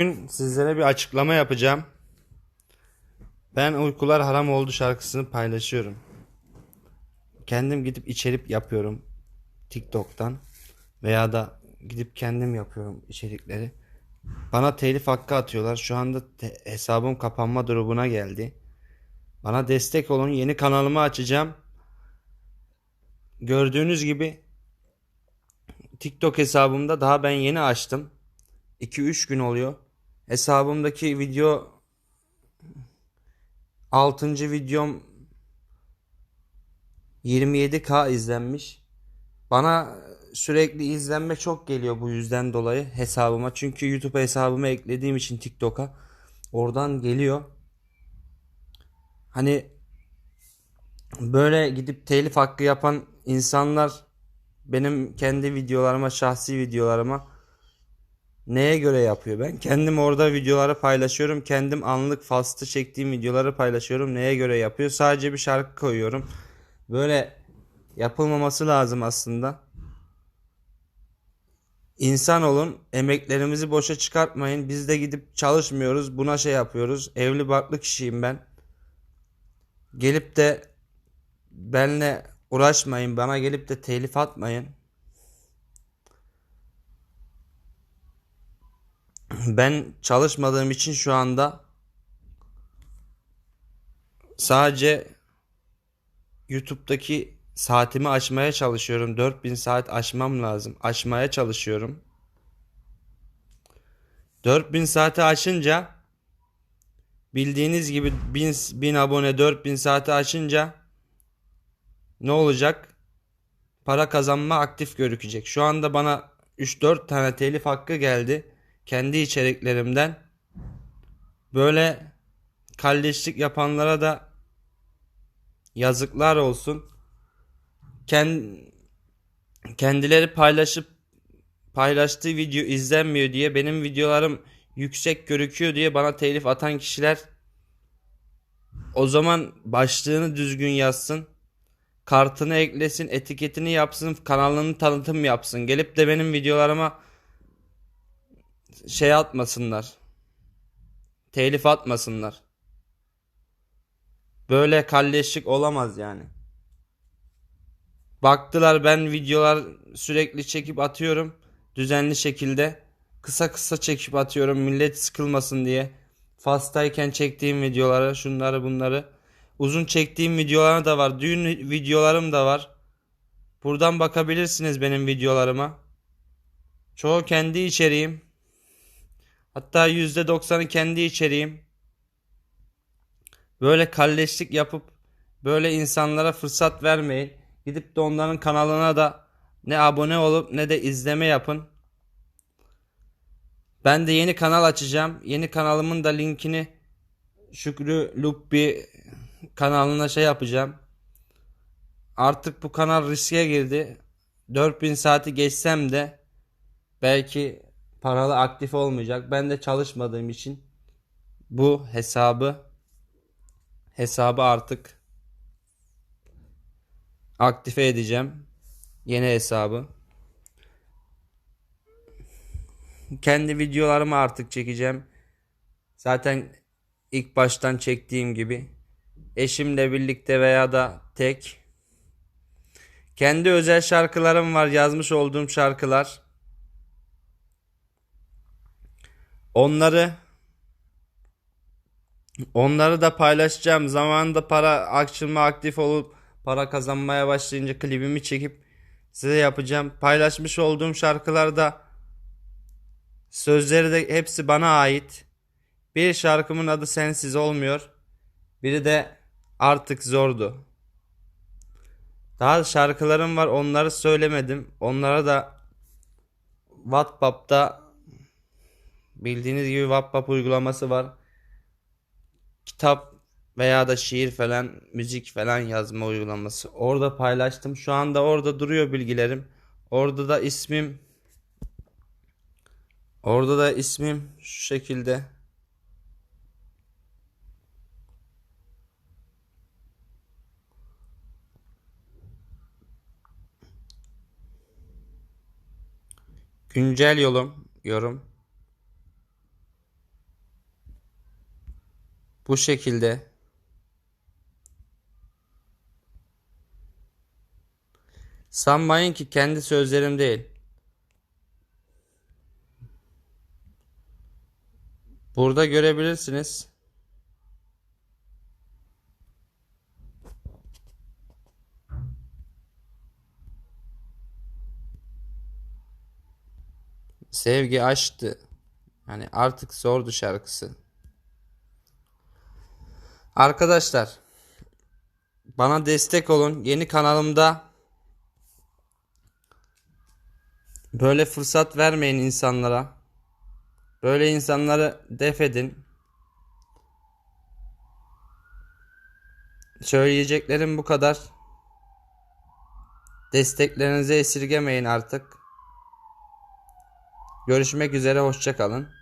Bugün sizlere bir açıklama yapacağım. Ben Uykular Haram Oldu şarkısını paylaşıyorum. Kendim gidip içerik yapıyorum TikTok'tan veya da gidip kendim yapıyorum içerikleri. Bana telif hakkı atıyorlar. Şu anda hesabım kapanma durumuna geldi. Bana destek olun. Yeni kanalımı açacağım. Gördüğünüz gibi TikTok hesabımda daha ben yeni açtım. 2-3 gün oluyor. Hesabımdaki video 6. videom 27k izlenmiş. Bana sürekli izlenme çok geliyor bu yüzden dolayı hesabıma. Çünkü YouTube hesabımı eklediğim için TikTok'a oradan geliyor. Hani böyle gidip telif hakkı yapan insanlar benim kendi videolarıma, şahsi videolarıma neye göre yapıyor? Ben kendim orada videoları paylaşıyorum. Kendim anlık fastı çektiğim videoları paylaşıyorum. Neye göre yapıyor? Sadece bir şarkı koyuyorum. Böyle yapılmaması lazım aslında. İnsan olun, emeklerimizi boşa çıkartmayın. Biz de gidip çalışmıyoruz, buna şey yapıyoruz. Evli barklı kişiyim ben. Gelip de benle uğraşmayın, bana gelip de telif atmayın. Ben çalışmadığım için şu anda sadece YouTube'daki saatimi aşmaya çalışıyorum. 4000 saat aşmam lazım. Aşmaya çalışıyorum. 4000 saati aşınca bildiğiniz gibi 1000, 1000 abone 4000 saati aşınca ne olacak? Para kazanma aktif gözükecek. Şu anda bana 3-4 tane telif hakkı geldi. Kendi içeriklerimden. Böyle kalleşlik yapanlara da yazıklar olsun. Kend- kendileri paylaşıp paylaştığı video izlenmiyor diye benim videolarım yüksek görüküyor diye bana telif atan kişiler o zaman başlığını düzgün yazsın. Kartını eklesin, etiketini yapsın, kanalını tanıtım yapsın. Gelip de benim videolarıma şey atmasınlar. Telif atmasınlar. Böyle kalleşlik olamaz yani. Baktılar ben videolar sürekli çekip atıyorum. Düzenli şekilde. Kısa kısa çekip atıyorum millet sıkılmasın diye. Fastayken çektiğim videoları, şunları bunları. Uzun çektiğim videolar da var. Düğün videolarım da var. Buradan bakabilirsiniz benim videolarıma. Çoğu kendi içeriğim. Hatta %90'ı kendi içeriğim. Böyle kalleşlik yapıp böyle insanlara fırsat vermeyin. Gidip de onların kanalına da ne abone olup ne de izleme yapın. Ben de yeni kanal açacağım. Yeni kanalımın da linkini Şükrü Lubbi kanalına şey yapacağım. Artık bu kanal riske girdi. 4000 saati geçsem de belki paralı aktif olmayacak. Ben de çalışmadığım için bu hesabı hesabı artık aktife edeceğim. Yeni hesabı. Kendi videolarımı artık çekeceğim. Zaten ilk baştan çektiğim gibi eşimle birlikte veya da tek kendi özel şarkılarım var, yazmış olduğum şarkılar. Onları onları da paylaşacağım. Zamanında para açılma aktif olup para kazanmaya başlayınca klibimi çekip size yapacağım. Paylaşmış olduğum şarkılarda sözleri de hepsi bana ait. Bir şarkımın adı Sensiz olmuyor. Biri de Artık Zordu. Daha şarkılarım var onları söylemedim. Onlara da WhatsApp'ta bildiğiniz gibi WhatsApp uygulaması var. Kitap veya da şiir falan, müzik falan yazma uygulaması. Orada paylaştım. Şu anda orada duruyor bilgilerim. Orada da ismim Orada da ismim şu şekilde. Güncel yolum, yorum. Bu şekilde. Sanmayın ki kendi sözlerim değil. Burada görebilirsiniz. Sevgi aşktı. Yani artık zordu şarkısı. Arkadaşlar bana destek olun. Yeni kanalımda böyle fırsat vermeyin insanlara. Böyle insanları def edin. Söyleyeceklerim bu kadar. Desteklerinizi esirgemeyin artık. Görüşmek üzere hoşça kalın.